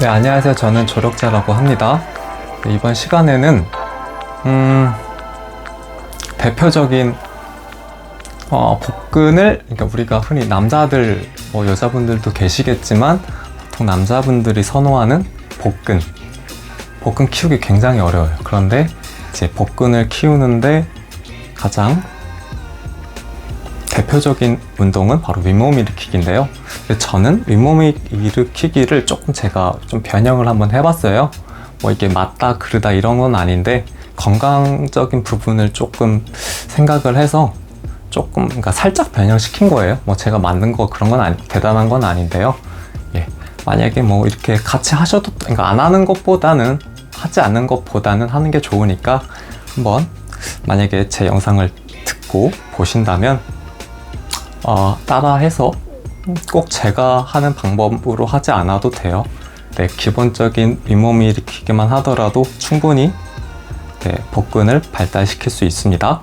네, 안녕하세요. 저는 조력자라고 합니다. 네, 이번 시간에는, 음, 대표적인, 어, 복근을, 그러니까 우리가 흔히 남자들, 뭐 여자분들도 계시겠지만, 보통 남자분들이 선호하는 복근. 복근 키우기 굉장히 어려워요. 그런데 이제 복근을 키우는데 가장 대표적인 운동은 바로 윗몸 일으키기인데요. 저는 윗몸 일으키기를 조금 제가 좀 변형을 한번 해봤어요. 뭐 이게 맞다 그르다 이런 건 아닌데 건강적인 부분을 조금 생각을 해서 조금 그러니까 살짝 변형시킨 거예요. 뭐 제가 만든 거 그런 건 아니, 대단한 건 아닌데요. 예. 만약에 뭐 이렇게 같이 하셔도 그러니까 안 하는 것보다는 하지 않는 것보다는 하는 게 좋으니까 한번 만약에 제 영상을 듣고 보신다면 어, 따라해서 꼭 제가 하는 방법으로 하지 않아도 돼요. 네, 기본적인 윗몸 일으키기만 하더라도 충분히 네, 복근을 발달시킬 수 있습니다.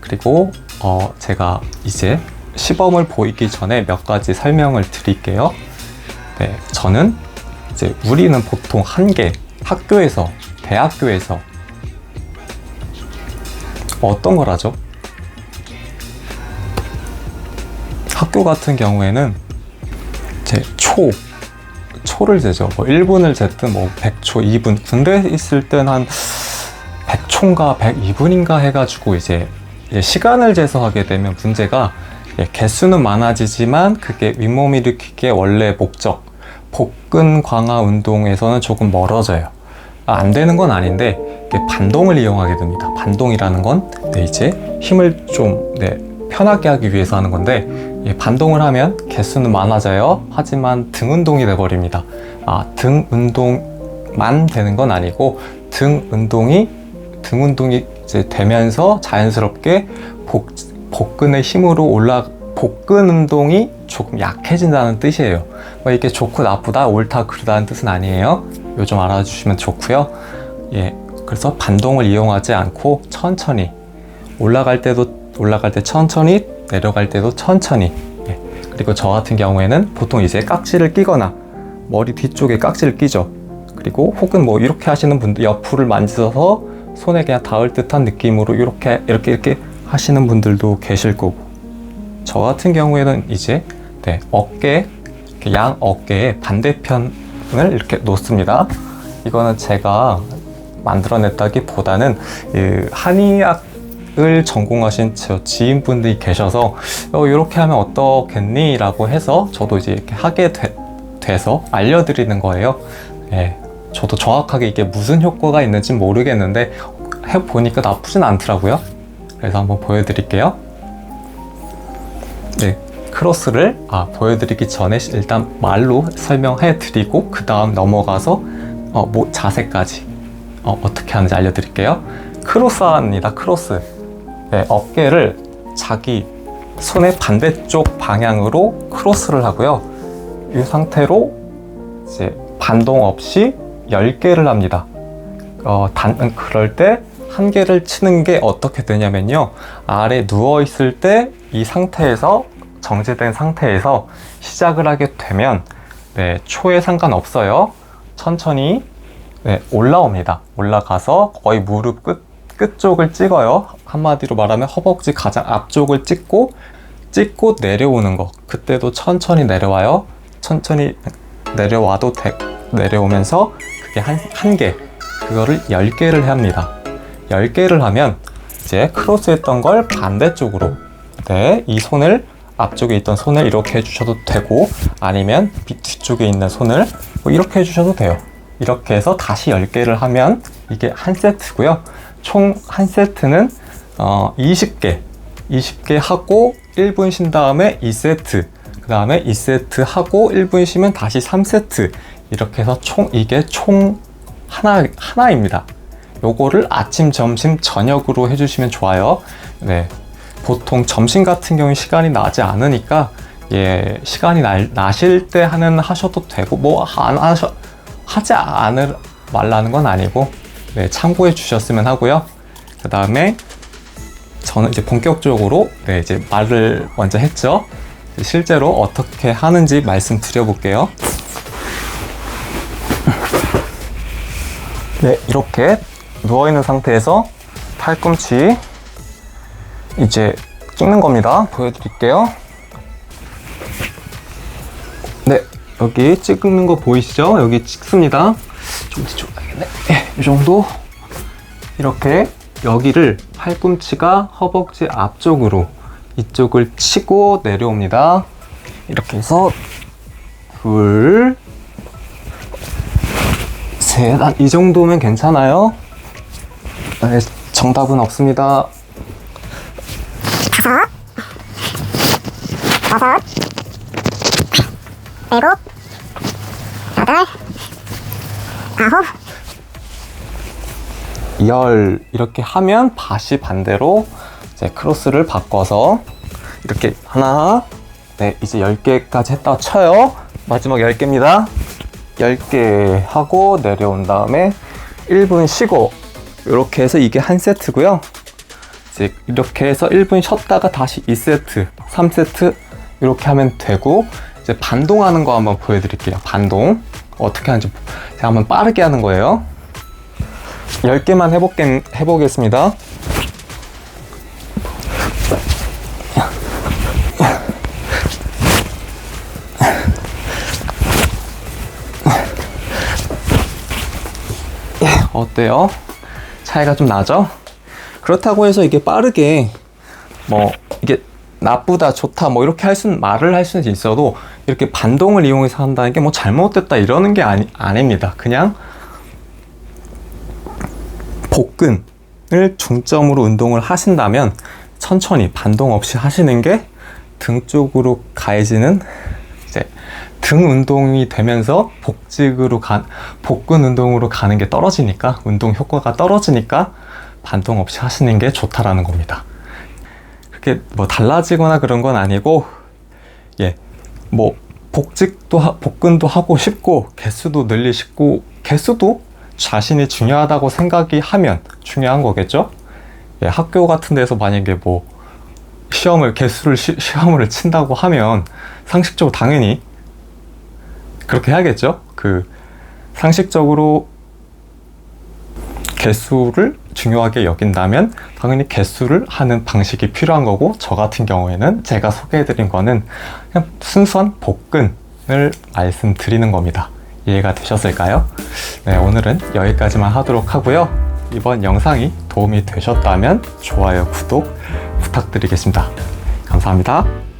그리고 어, 제가 이제 시범을 보이기 전에 몇 가지 설명을 드릴게요. 네, 저는 이제 우리는 보통 한 개 학교에서 대학교에서 어떤 걸 하죠? 학교 같은 경우에는 제 초, 초를 재죠. 뭐 1분을 쟀든 뭐 100초, 2분. 군대 있을 땐 한 100초인가 102분인가 해가지고 이제 시간을 재서 하게 되면 문제가 예, 개수는 많아지지만 그게 윗몸 일으키기의 원래 목적, 복근 강화 운동에서는 조금 멀어져요. 아, 안 되는 건 아닌데 반동을 이용하게 됩니다. 반동이라는 건 네, 이제 힘을 좀 네, 편하게 하기 위해서 하는 건데 예, 반동을 하면 개수는 많아져요. 하지만 등 운동이 돼버립니다. 아, 등 운동만 되는 건 아니고 등 운동이 등 운동이 이제 되면서 자연스럽게 복, 복근의 힘으로 올라 복근 운동이 조금 약해진다는 뜻이에요. 뭐 이게 좋고 나쁘다, 옳다, 그르다는 뜻은 아니에요. 요즘 알아주시면 좋고요. 예, 그래서 반동을 이용하지 않고 천천히 올라갈 때도 올라갈 때 천천히 내려갈 때도 천천히. 예. 그리고 저 같은 경우에는 보통 이제 깍지를 끼거나 머리 뒤쪽에 깍지를 끼죠. 그리고 혹은 뭐 이렇게 하시는 분들 옆으로 만져서 손에 그냥 닿을 듯한 느낌으로 이렇게 이렇게 이렇게 하시는 분들도 계실 거고. 저 같은 경우에는 이제 네, 어깨 양 어깨의 반대편을 이렇게 놓습니다. 이거는 제가 만들어냈다기보다는 한의학 을 전공하신 저 지인분들이 계셔서 어, 이렇게 하면 어떻겠니? 라고 해서 저도 이제 이렇게 하게 돼, 서 알려드리는 거예요. 예, 저도 정확하게 이게 무슨 효과가 있는지 모르겠는데 해보니까 나쁘진 않더라고요. 그래서 한번 보여드릴게요. 네, 크로스를 아, 보여드리기 전에 일단 말로 설명해 드리고 그 다음 넘어가서 어, 뭐, 자세까지 어, 어떻게 하는지 알려드릴게요. 크로스입니다. 크로스. 네, 어깨를 자기 손의 반대쪽 방향으로 크로스를 하고요. 이 상태로 이제 반동 없이 10개를 합니다. 어, 단, 그럴 때 한 개를 치는 게 어떻게 되냐면요. 아래 누워 있을 때 이 상태에서 정지된 상태에서 시작을 하게 되면 네, 초에 상관없어요. 천천히 네, 올라옵니다. 올라가서 거의 무릎 끝 끝쪽을 찍어요. 한마디로 말하면 허벅지 가장 앞쪽을 찍고 찍고 내려오는 거. 그때도 천천히 내려와요. 천천히 내려와도 돼, 내려오면서 그게 한, 한 개. 그거를 10개를 합니다. 10개를 하면 이제 크로스 했던 걸 반대쪽으로 네, 이 손을 앞쪽에 있던 손을 이렇게 해주셔도 되고 아니면 뒤쪽에 있는 손을 뭐 이렇게 해주셔도 돼요. 이렇게 해서 다시 10개를 하면 이게 한 세트고요. 총 한 세트는 어, 20개, 20개 하고 1분 쉰 다음에 2세트, 그 다음에 2세트 하고 1분 쉬면 다시 3세트. 이렇게 해서 총, 이게 총 하나, 하나입니다. 요거를 아침, 점심, 저녁으로 해주시면 좋아요. 네. 보통 점심 같은 경우에 시간이 나지 않으니까, 예, 시간이 나, 나실 때 하는 하셔도 되고, 뭐, 안 하셔, 하지 않을 말라는 건 아니고, 네, 참고해 주셨으면 하고요. 그 다음에 저는 이제 본격적으로 네, 이제 말을 먼저 했죠. 실제로 어떻게 하는지 말씀드려 볼게요. 네, 이렇게 누워있는 상태에서 팔꿈치 이제 찍는 겁니다. 보여드릴게요. 네, 여기 찍는 거 보이시죠? 여기 찍습니다. 좀 뒤쪽으로 가야겠네. 네, 이 정도. 이렇게 여기를 팔꿈치가 허벅지 앞쪽으로 이쪽을 치고 내려옵니다. 이렇게 해서 둘, 셋, 한이 정도면 괜찮아요? 네, 정답은 없습니다. 다섯, 여섯, 일곱, 여덟, 아홉, 열 이렇게 하면 다시 반대로 이제 크로스를 바꿔서 이렇게 하나 네 이제 10개까지 했다 쳐요. 마지막 10개입니다. 10개 하고 내려온 다음에 1분 쉬고 이렇게 해서 이게 한 세트고요. 이제 이렇게 해서 1분 쉬었다가 다시 2세트 3세트 이렇게 하면 되고 이제 반동하는 거 한번 보여드릴게요. 반동. 어떻게 하는지 제가 한번 빠르게 하는 거예요 10개만 해보겠, 해보겠습니다. 예, 어때요? 차이가 좀 나죠? 그렇다고 해서 이게 빠르게 뭐 이게 나쁘다 좋다 뭐 이렇게 할 수는 말을 할 수는 있어도 이렇게 반동을 이용해서 한다는 게 뭐 잘못됐다 이러는 게 아니, 아닙니다. 그냥 복근을 중점으로 운동을 하신다면 천천히 반동 없이 하시는 게 등 쪽으로 가해지는 이제 등 운동이 되면서 복직으로 가 복근 운동으로 가는 게 떨어지니까 운동 효과가 떨어지니까 반동 없이 하시는 게 좋다라는 겁니다. 그렇게 뭐 달라지거나 그런 건 아니고 예 뭐 복직도 하- 복근도 하고 싶고 개수도 늘리시고 개수도 자신이 중요하다고 생각이 하면 중요한 거겠죠? 예, 학교 같은 데서 만약에 뭐 시험을 개수를 시, 시험을 친다고 하면 상식적으로 당연히 그렇게 해야겠죠? 그 상식적으로 개수를 중요하게 여긴다면 당연히 개수를 하는 방식이 필요한 거고 저 같은 경우에는 제가 소개해드린 거는 그냥 순수한 복근을 말씀드리는 겁니다. 이해가 되셨을까요? 네, 오늘은 여기까지만 하도록 하고요. 이번 영상이 도움이 되셨다면 좋아요, 구독 부탁드리겠습니다. 감사합니다.